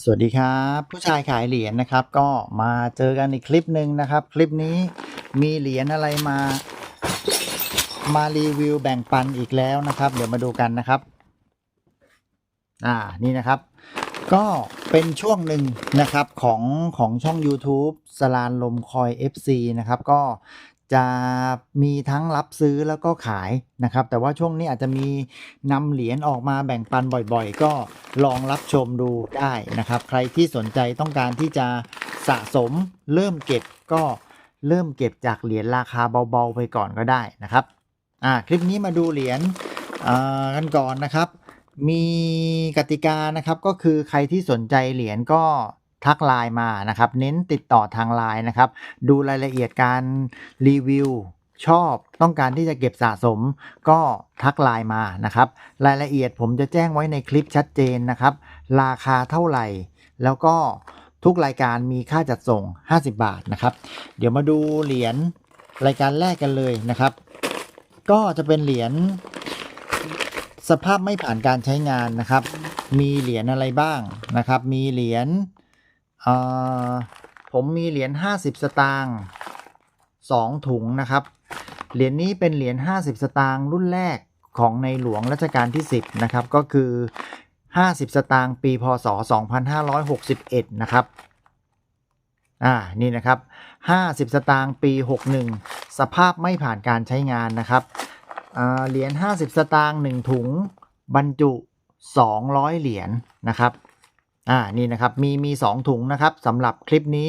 สวัสดีครับ ผู้ชายขายเหรียญนะครับ ก็มาเจอกันอีกคลิปหนึ่งนะครับ คลิปนี้มีเหรียญอะไรมา มารีวิวแบ่งปันอีกแล้วนะครับ เดี๋ยวมาดูกันนะครับ อ่านี่นะครับ ก็เป็นช่วงหนึ่งนะครับของของช่อง YouTube สลานลมคอย FC นะครับ ก็ จะมีทั้งรับซื้อแล้วก็ขายนะครับ แต่ว่าช่วงนี้อาจจะมีนำเหรียญออกมาแบ่งปันบ่อยๆ ก็ลองรับชมดูได้นะครับ ใครที่สนใจต้องการที่จะสะสมเริ่มเก็บก็เริ่มเก็บจากเหรียญราคาเบาๆไปก่อนก็ได้นะครับอ่าคลิปนี้มาดูเหรียญอ่ากันก่อนนะครับ มีกติกานะครับก็คือใครที่สนใจเหรียญก็ ทักไลน์มานะครับ เน้นติดต่อทางไลน์นะครับ ดูรายละเอียดการรีวิวชอบต้องการที่จะเก็บสะสมก็ทักไลน์มานะครับ รายละเอียดผมจะแจ้งไว้ในคลิปชัดเจนนะครับ ราคาเท่าไหร่ แล้วก็ทุกรายการมีค่าจัดส่ง 50 บาทนะครับ เดี๋ยวมาดูเหรียญรายการแรกกันเลยนะครับ ก็จะเป็นเหรียญสภาพไม่ผ่านการใช้งานนะครับ มีเหรียญอะไรบ้างนะครับ มีเหรียญ ผมมีเหรียญ50 สตางค์2ถุงนะครับ เหรียญนี้เป็นเหรียญ50 สตางค์รุ่นแรกของในหลวงรัชกาลที่ 10 นะครับ ก็คือ 50 สตางค์ปีพศ 2561 นะครับ อ่า นี่นะครับ 50 สตางค์ปี 61 สภาพไม่ผ่านการใช้งานนะครับเหรียญ50 สตางค์1ถุง บรรจุ 200 เหรียญนะครับ อ่านี่นะครับมีมี 2 ถุงนะครับสำหรับคลิปนี้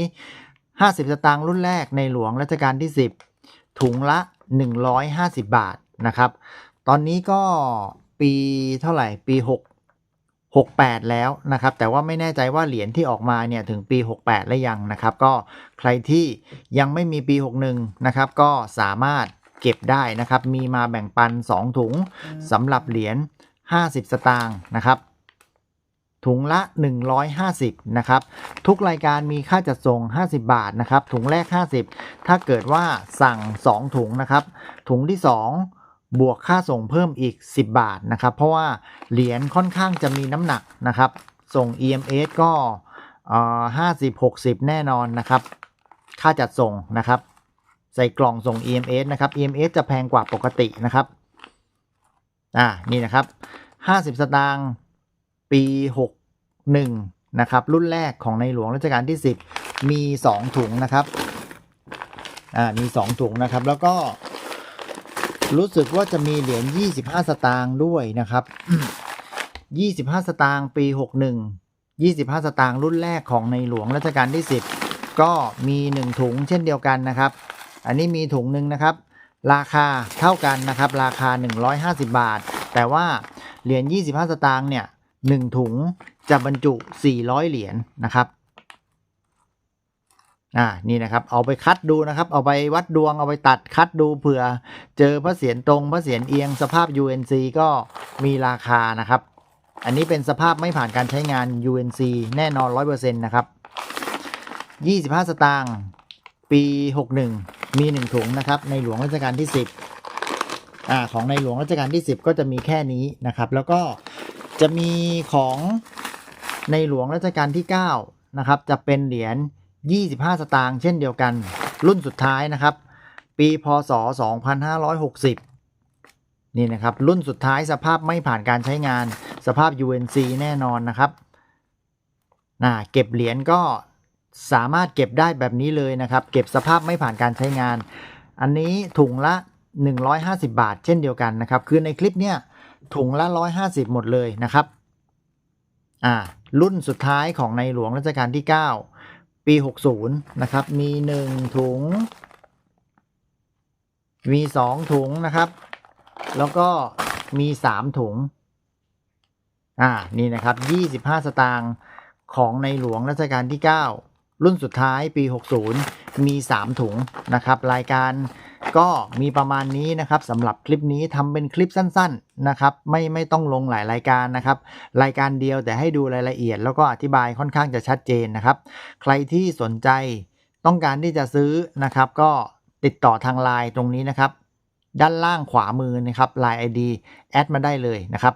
50 สตางค์รุ่นแรกในหลวงรัชกาลที่ 10 ถุงละ 150 บาทนะครับ ตอนนี้ก็ปีเท่าไหร่ปี 6 68 แล้วนะครับ แต่ว่าไม่แน่ใจว่าเหรียญที่ออกมาเนี่ยถึงปี 68 แล้วยังนะครับ ก็ใครที่ยังไม่มีปี 61 นะครับ ก็สามารถเก็บได้นะครับ มีมาแบ่งปัน 2 ถุงสำหรับเหรียญ50 สตางค์นะครับ ถุงละ 150 นะครับ ทุกรายการมีค่าจัดส่ง 50 บาทนะครับ ถุงแรก 50 ถ้าเกิดว่าสั่ง 2 ถุงนะครับ ถุงที่ 2 บวกค่าส่งเพิ่มอีก 10 บาทนะครับ เพราะว่าเหรียญค่อนข้างจะมีน้ำหนักนะครับ ส่ง EMS ก็ห้าสิบหกสิบแน่นอนนะครับ ค่าจัดส่งนะครับ ใส่กล่องส่ง EMS นะครับ EMS จะแพงกว่าปกตินะครับ อ่า นี่นะครับ50สตางค์ ปี 61 นะครับ รุ่นแรกของในหลวงรัชกาลที่ 10 มี 2 ถุงนะครับอ่ามี 2 ถุงนะครับ แล้วก็รู้สึกว่าจะมีเหรียญ 25 สตางค์ด้วยนะครับ 25 สตางค์ปี 61 25 สตางค์รุ่นแรกของในหลวงรัชกาลที่ 10 ก็มี 1 ถุงเช่นเดียวกันนะครับ อันนี้มีถุงหนึ่งนะครับ ราคาเท่ากันนะครับ ราคา 150 บาท แต่ว่าเหรียญ 25 สตางค์เนี่ย 1 ถุงจะบรรจุ 400 เหรียญนะครับอ่านี่นะครับเอาไปคัดดูนะครับ เอาไปวัดดวงเอาไปตัดคัดดูเผื่อ เจอพระเศียรตรงพระเศียรเอียงสภาพ UNC ก็มีราคานะครับ อันนี้เป็นสภาพไม่ผ่านการใช้งาน UNC แน่นอน 100%นะครับ 25 สตางค์ปี 61 มี 1 ถุงนะครับ ในหลวงรัชกาลที่ 10อ่าของในหลวงรัชกาลที่ 10 ก็จะมีแค่นี้นะครับ แล้วก็ จะมีของในหลวงรัชกาลที่ 9 นะครับ จะเป็นเหรียญ 25 สตางค์เช่นเดียวกัน รุ่นสุดท้ายนะครับ ปีพศ 2560 นี่นะครับ รุ่นสุดท้ายสภาพไม่ผ่านการใช้งาน สภาพ UNC แน่นอนนะครับน่าเก็บเหรียญก็สามารถเก็บได้แบบนี้เลยนะครับ เก็บสภาพไม่ผ่านการใช้งาน อันนี้ถุงละ 150 บาท เช่นเดียวกันนะครับ คือในคลิปเนี้ย ถุงละ 150 หมดเลยนะครับอ่ารุ่นสุดท้ายของในหลวงรัชกาลที่ 9 ปี 60 นะครับ มี 1 ถุง มี 2 ถุงนะครับ แล้วก็มี 3 ถุงอ่านี่นะครับ 25 สตางค์ของในหลวงรัชกาลที่ 9 รุ่นสุดท้ายปี 60 มี 3 ถุงนะครับ รายการก็มีประมาณนี้นะครับสำหรับคลิปนี้ทำเป็นคลิปสั้นๆนะครับไม่ไม่ต้องลงหลายรายการนะครับ รายการเดียวแต่ให้ดูรายละเอียด แล้วก็อธิบายค่อนข้างจะชัดเจนนะครับ ใครที่สนใจต้องการที่จะซื้อนะครับ ก็ติดต่อทางไลน์ตรงนี้นะครับ ด้านล่างขวามือนะครับ Line ID แอดมาได้เลยนะครับ